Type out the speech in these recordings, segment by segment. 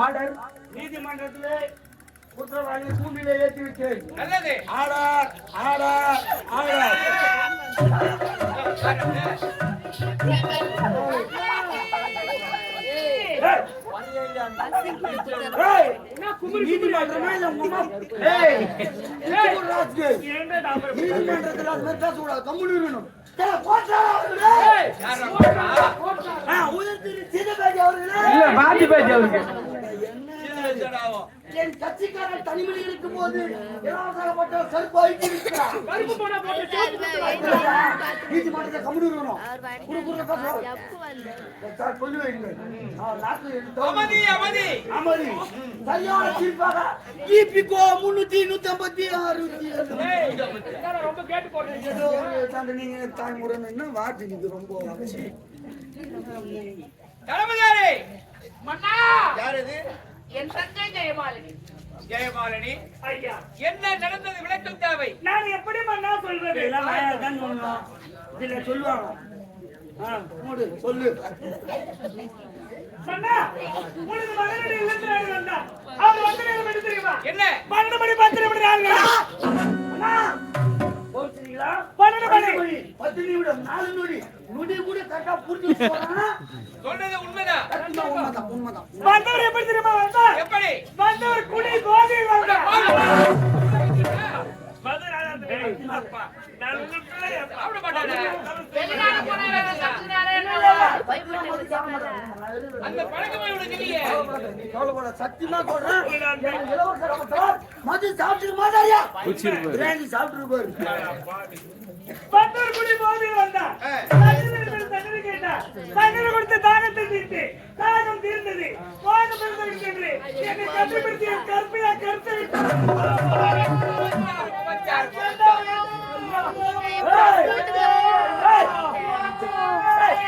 Order நீதிமன்றத்திலே குற்றவாளி பூமியிலே ஏற்றி விட்டேன் நல்லது. Order order order. நீதிமன்றத்துல அவருக்கு மாதிரி பேசக்கூடாது, கம்முனு இருக்கணும். ஏய், போட்டா அவர்களே. யார் ரப்பா? ஆ, உயர்திரு சீதபேதி அவர்களே. சின்ன ஜடாவோ. என் கட்சிக்காரர் தனிமையில் இருக்கும் போது இலவசப்பட்ட செருப்பு அழித்து விட்டார். நீதிமன்றத்தை கம்முனு இருக்கணும். குறுக்க பேசக்கூடாது. சார், சொல்லி வைங்க. அமைதி அமைதி அமைதி. சரியான தீர்ப்பாக இபிகோ முன்னூத்தி நூத்தி ஐம்பத்தி அறுபத்தி ஏழு. ஏதோ ஒரு தண்டனை தாய்முறைன்னு வார்த்தை இது ரொம்ப. தளபதியாரே மன்னா யார் இது என் தங்கை ஜெயமாலினி ஜெயமாலினி ஐயா. என்ன நடந்தது விளக்கம் தேவை? நான் எப்படி மன்னா சொல்றது சொல்லணும். இதுல சொல்லுவாங்க. ஆ, மூடு, சொல்லு. மகனுடைய இல்லத்தில் அவர் வந்து நேரம் எடுத்து தெரியுமா? என்ன? பன்னெண்டு மணி பத்து நிமிடம் போச்சுங்களா? பன்னெண்டு மணி. பத்து நிமிடம் நாலு நொடி நொடி கூட கரெக்டா புரிஞ்சு சொன்னது உண்மைதான். உண்மைதான் வந்தவர் எப்படி தெரியுமா? அந்த பழக்கமே உனக்கு இல்லையே நீ கவலைப்படாத, சத்தியமா சொல்றேன். மது சாப்பிட்டு பிரியாணி சாப்பிட்டு குடி. தண்ணீர் தண்ணீர் கொடுத்து தாகத்தை தீர்த்து தாகம் தீர்ந்தது. சென்று என்னை என் கற்பியா கருத்து! ஏய்! ஏய், மொட்டை, மொட்டை, குட்டி குட்டி கம்பளி,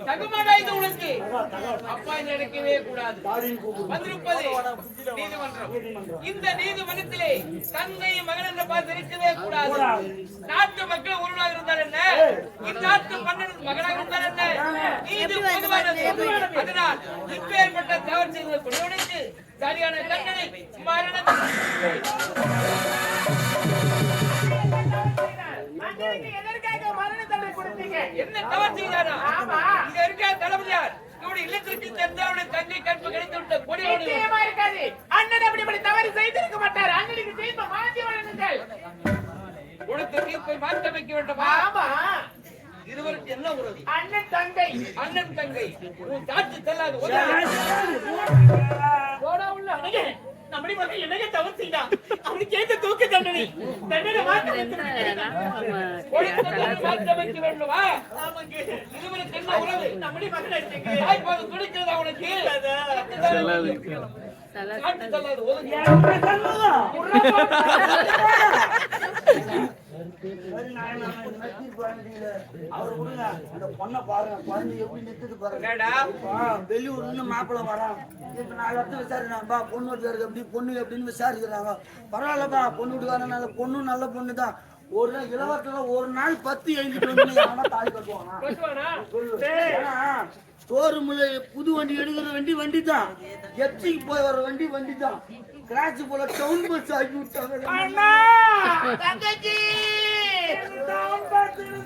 உனக்கு அப்பா கூடாது. வந்திருப்பது நீதிமன்றம். இந்த நீதிமன்றத்திலே தந்தை மகன் என்று பார்த்து இருக்கவே கூடாது. நாட்டு மக்கள் ஒருவராக இருந்தால் என்ன? இந்நாட்டு மன்னன் மகனாக இருந்தால் என்ன? நீதி அதனால் இப்பேற்பட்ட தவறு செய்வது குடியுடைத்து சரியான தண்டனை மரண என்ன தவறு செய்தாரா? ஆமா. இங்க இருக்க தளபதியார் இவருடைய இல்லத்திற்கு சென்று அவருடைய தங்கை கற்பு கிடைத்து விட்ட கொடியோடு நிச்சயமா இருக்காது. அண்ணன் அப்படி இப்படி தவறு செய்திருக்க மாட்டார். அண்ணனுக்கு தீர்ப்பு மாற்றி வழங்குங்கள். கொடுத்த தீர்ப்பை மாற்ற வைக்க வேண்டுமா? ஆமா. இருவருக்கு என்ன உறவு? அண்ணன் தங்கை. அண்ணன் தங்கை. உன் காட்சி செல்லாது. உள்ள. அண்ணே. நம்மடி மகன் என்னங்க தவறு செய்தான் அவனுக்கு ஏத்த தூக்கு தண்டனை. தண்டனை மாற்றி வைக்க வேண்டுமா ஆமாங்க. உறவு மகன் அடிச்சுங்க துடிக்கிறதா செல்லாது. வெளியூர்ல இருந்து மாப்பிள்ளை வரான். இப்ப நாலு இடத்துல விசாரிக்கிறாங்கப்பா பொண்ணு வீட்டுக்காரருக்கு எப்படி பொண்ணு எப்படின்னு விசாரிக்கிறாங்க. பரவாயில்லப்பா பொண்ணு வீட்டுக்காரன் நல்ல பொண்ணு நல்ல பொண்ணு தான் ஒரு நாள் இளவரசல ஒரு நாள் பத்து எழுதிட்டு வந்து எவனா தாலி கட்டுவானா. ஸ்டோர் முல்லை புது வண்டி எடுக்கிற வண்டி வண்டி தான் எப்சிக்கு போய் வர வண்டி வண்டி தான் கிராச் போல டவுன் பஸ் ஆக்கி விட்டாங்க. அண்ணா! தங்கச்சி!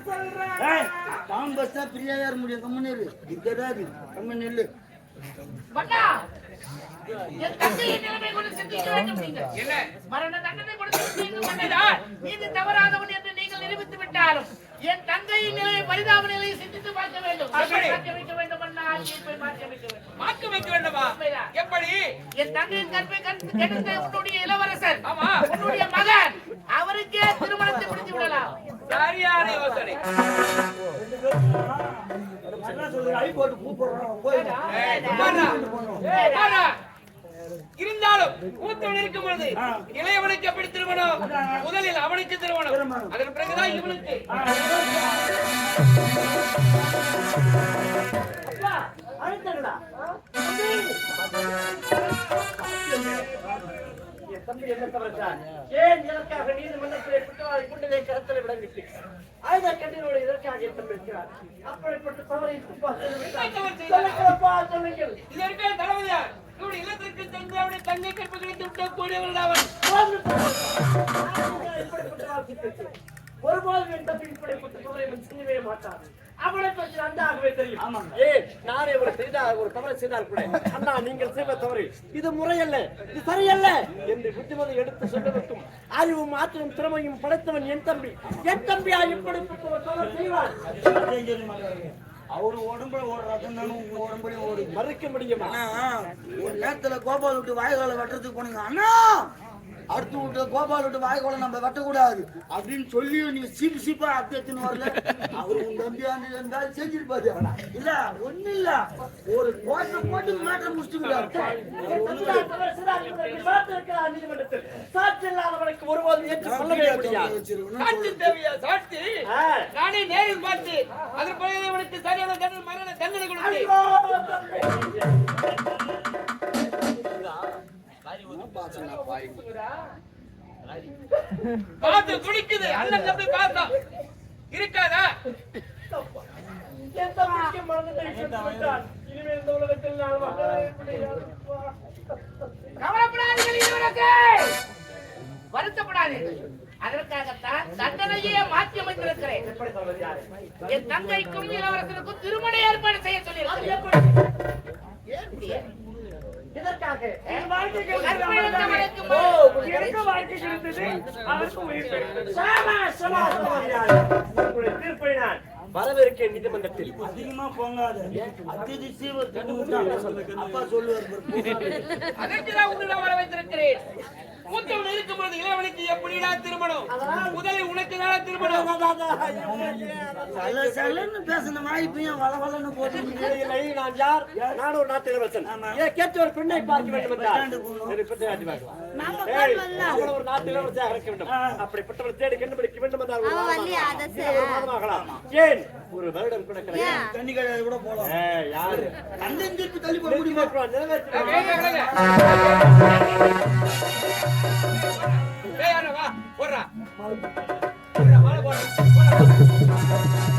சொல்றேன் ஏய், டவுன் பஸ் தான் ஃப்ரீயா ஏற முடியும். கம்மன் இரு இங்கதான் இரு. கம்மன் நெல்லு. மன்னா என் தங்கையின் நிலைமை கொண்டு சிந்திக்க வேண்டும் நீங்கள். என்ன? மரண தண்டனை கொடுத்து மன்னரால் நீதி தவறாதவன் என்று நீங்கள் நிரூபித்து விட்டாலும் என் தங்கையின் நிலையை பரிதாப நிலையை சிந்தித்து பார்க்க வேண்டும். மாற்ற வைக்க வேண்டும்? எப்படி? என் தங்கையின் கற்பை கண்டு கெடுத்த உன்னுடைய இளவரசர். ஆமா. உன்னுடைய மகன். அவருக்கே திருமணத்தை முடித்து விடலாம். சரியான யோசனை. இருந்தாலும் மூத்தவன் இருக்கும் பொழுது இளையவனுக்கு எப்படி திருமணம்? முதலில் அவனுக்கு திருமணம். அதன் பிறகுதான் இவனுக்கு. அழுத்தங்களா? தம்பி என்ன தவறுதான்? ஏன் எனக்காக நீதிமன்றத்திலே குற்றவாளி குண்டதை கருத்தில் விடவிட்டு அழுத கண்ணீரோடு இதற்காக என் இருக்கிறார் அப்படிப்பட்ட தவறை சொல்லுங்கள். சொல்லுங்களப்பா, தளபதியார் இவன் இல்லத்திற்கு சென்று தங்கை கற்பு கிடைத்து விட்ட கூடியவர்கள் அவன் இப்படிப்பட்ட ஒருபோதும் என் தம்பி இப்படிப்பட்ட தவறை செய்யவே மாட்டான் அவனை பற்றி நன்றாகவே தெரியும். ஏன் நானே ஒரு செய்தால் ஒரு தவறை செய்தால் கூட அண்ணா நீங்கள் செய்வ தவறு இது முறையல்ல இது சரியல்ல என்று புத்திமதி எடுத்து சொல்வதற்கும் அறிவும் ஆற்றலும் திறமையும் படைத்தவன் என் தம்பி. என் தம்பியா சொல்ல மாட்டாரு. அவரு உடம்புல ஓடுற ரத்தம் தானே உங்க உடம்புலயும் ஓடுது மறுக்க முடியுமா? அண்ணா, ஒரு நேரத்துல கோபால் விட்டு வாய்க்கால வெட்டுறதுக்கு போனீங்க. அண்ணா அடுத்து விட்டு கோபால் விட்டு வாய்க்கால நம்ம வெட்டக்கூடாது. அப்படின்னு சொல்லி நீங்க சீப்பு சீப்பா அத்தியத்துன்னு வரல. அவரு தம்பியாண்டு இருந்தாலும் செஞ்சிருப்பாரு இல்ல ஒண்ணு இல்ல ஒரு கோட்டை போட்டு மேட்டரை முடிச்சுக்கிறாரு சாட்சி இல்லாதவனுக்கு ஏற்று சொல்லவே சாட்சி தேவையா சாட்சி நானே நேரில் பார்த்து அதன் பிறகு சரியான தண்டனை மரண தண்டனை கொடுத்து பார்த்து துடிக்குது. அல்ல தம்பி பார்த்தா. இருக்காதா என் தம்பிக்கு மரணத்தை கொடுத்து விட்டான். இனிமேல் இந்த உலகத்தில் நான் கவலைப்படாதீர்கள் வருத்தப்படாதீர்கள். அதற்காகத்தான் தண்டனையே மாற்றி யாரு? என் தங்கைக்கும் இளவரசனுக்கும் திருமண ஏற்பாடு செய்ய சொல்லியிருக்கிறேன் எப்படி? ஏன் இதற்காக கற்பழித்தவனுக்கு ஓ, எனக்கு வாழ்க்கை கிடைத்தது, அவருக்கு உயிர் கிடைத்தது. சாபாஷ், சாபாஷ், சகோதரியாரே. உங்களுடைய தீர்ப்பை நான் வரவிருக்கேன் நீதிமன்றத்தில் அதிகமா பொங்காத அத்தியதி சீவர் கண்டு அப்பா சொல்லுவார் பாரு. அதற்குதான் உன்னிடம் வர வைத்திருக்கிறேன் மூத்தவன் இருக்கும் பொழுது இளவனுக்கு எப்படிடா திருமணம் முதலில் உனக்கு தான் திருமணம் சல சலன்னு ஏன் வள வளன்னு போட்டு நான் யார் நான் ஒரு நாட்டு இளவரசன் கேட்டு ஒரு பெண்ணை பார்க்க வேண்டும் என்றால் ஒரு நாட்டு இளவரசியாக இருக்க வேண்டும் அப்படிப்பட்டவள் தேடி கண்டுபிடிக்க வேண்டும் என்றால் ஒரு ஏன் ஒரு வருடம் கூட கிடையாது தண்ணி கிடையாது கூட போலாம் யாரு கண்டன் திருப்பி தள்ளி போட முடியுமா போடுறா. Voilà.